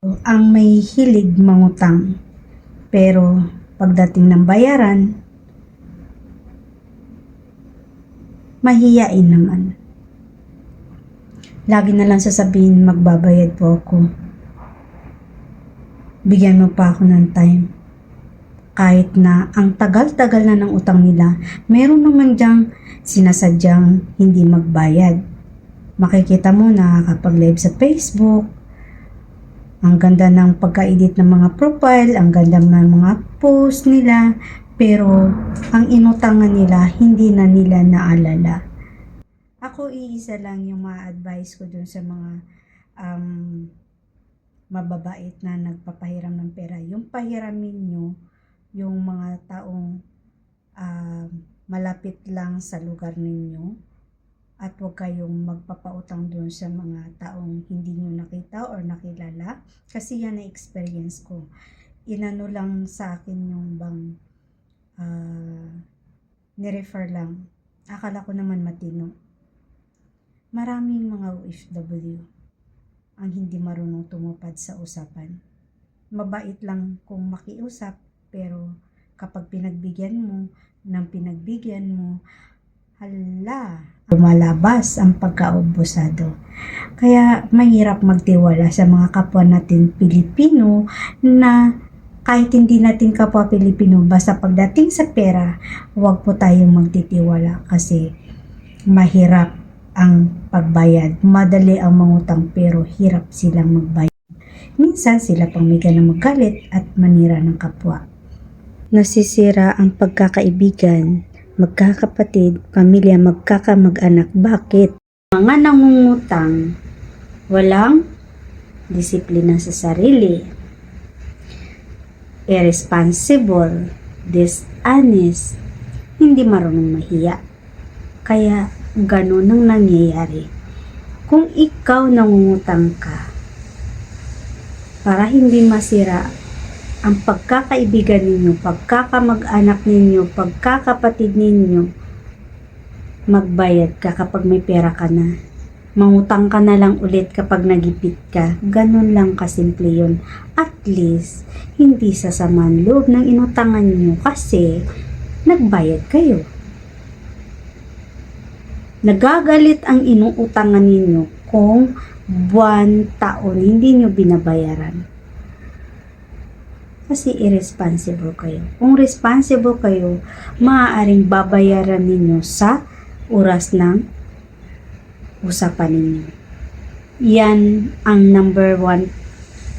ang may hilig mangutang. Pero pagdating ng bayaran, mahiyain naman. Lagi na lang sasabihin magbabayad po ako. Bigyan mo pa ako ng time. Kahit na ang tagal-tagal na ng utang nila, meron naman diyang sinasadyang hindi magbayad. Makikita mo na kapag live sa Facebook, ang ganda ng pagka-edit ng mga profile, ang ganda ng mga post nila, pero ang inutangan nila, hindi na nila naalala. Ako iisa lang yung ma-advise ko dun sa mga um, mababait na nagpapahiram ng pera. Yung pahiramin nyo, yung mga taong um, malapit lang sa lugar ninyo at huwag kayong magpapautang doon sa mga taong hindi nyo nakita or nakilala kasi yan na experience ko. Inano lang sa akin yung bang uh, nirefer lang. Akala ko naman matino. Maraming mga OFW ang hindi marunong tumupad sa usapan. Mabait lang kung makiusap pero kapag pinagbigyan mo ng pinagbigyan mo, hala, lumalabas ang pagkaubusado. Kaya mahirap magtiwala sa mga kapwa natin Pilipino na kahit hindi natin kapwa Pilipino, basta pagdating sa pera, huwag po tayong magtitiwala kasi mahirap ang pagbayad. Madali ang mangutang pero hirap silang magbayad. Minsan sila pang may ganang magalit at manira ng kapwa. Nasisira ang pagkakaibigan, magkakapatid, pamilya, magkakamag-anak. Bakit? Mga nangungutang, walang disiplina sa sarili, irresponsible, dishonest, hindi marunong mahiya. Kaya ganun ang nangyayari. Kung ikaw nangungutang ka, para hindi masira ang pagkakaibigan ninyo, pagkakamag-anak ninyo, pagkakapatid ninyo, magbayad ka kapag may pera ka na. Mangutang ka na lang ulit kapag nagipit ka. Ganun lang kasimple yun. At least, hindi sa saman loob ng inutangan nyo kasi nagbayad kayo. Nagagalit ang inuutangan ninyo kung buwan, taon, hindi nyo binabayaran. Kasi irresponsible kayo. Kung responsible kayo, maaaring babayaran ninyo sa oras ng usapan ninyo. Yan ang number one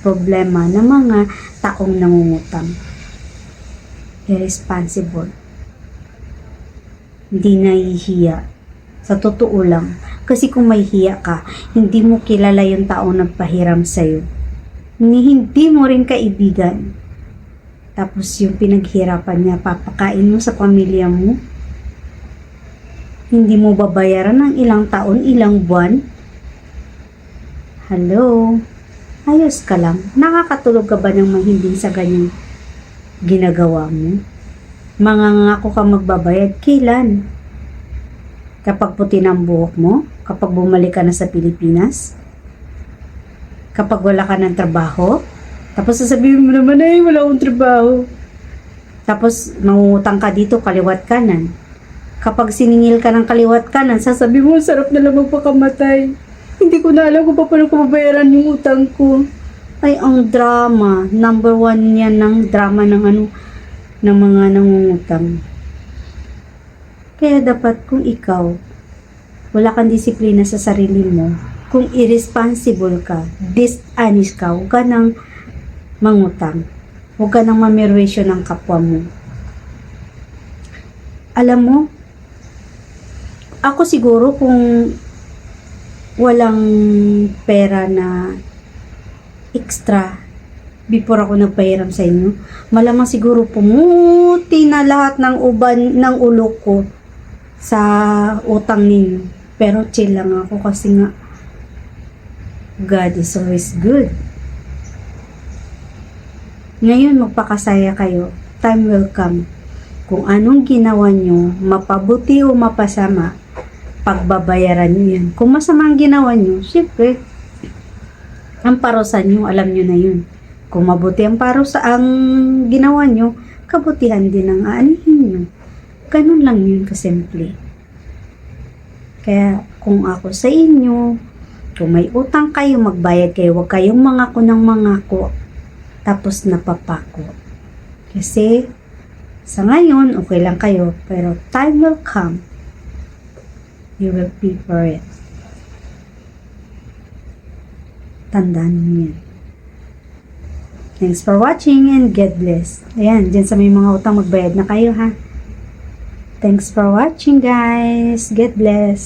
problema ng mga taong nangungutang. Irresponsible. Hindi nahihiya. Sa totoo lang. Kasi kung may hiya ka, hindi mo kilala yung taong nagpahiram sa'yo. Ni hindi mo rin kaibigan. Tapos yung pinaghirapan niya, papakain mo sa pamilya mo. Hindi mo babayaran ng ilang taon, ilang buwan. Hello? Ayos ka lang. Nakakatulog ka ba ng mahimbing sa ganyang ginagawa mo? Mangangako ka magbabayad, kailan? Kapag puti ng buhok mo? Kapag bumalik ka na sa Pilipinas? Kapag wala ka ng trabaho? Tapos sasabihin mo naman, ay, wala akong trabaho. Tapos, mangungutang ka dito, kaliwat kanan. Kapag siningil ka ng kaliwat kanan, sasabihin mo, sarap na lang magpakamatay. Hindi ko na alam kung paano ko babayaran yung utang ko. Ay, ang drama. Number one yan ng drama ng ano, ng mga nangungutang. Kaya dapat kung ikaw, wala kang disiplina sa sarili mo, kung irresponsible ka, dishonest ka, huwag ka nang mangutang. Huwag ka nang mamerwisyo ng kapwa mo. Alam mo, ako siguro kung walang pera na extra before ako nagpahiram sa inyo, malamang siguro pumuti na lahat ng uban ng ulo ko sa utang ninyo. Pero chill lang ako kasi nga God is always good. Ngayon magpakasaya kayo. Time will come. Kung anong ginawa nyo, mapabuti o mapasama, pagbabayaran nyo yan. Kung masama ang ginawa nyo, syempre, ang parusa nyo, alam nyo na yun. Kung mabuti ang parusa ang ginawa nyo, kabutihan din ang aanihin nyo. Ganun lang yun kasimple. Kaya kung ako sa inyo, kung may utang kayo, magbayad kayo. Huwag kayong mangako ng mangako. Tapos napapako. Kasi sa ngayon, okay lang kayo. Pero time will come. You will pay for it. Tandaan niyo yan. Thanks for watching and God bless. Ayan, dyan sa may mga utang magbayad na kayo ha. Thanks for watching guys. God bless.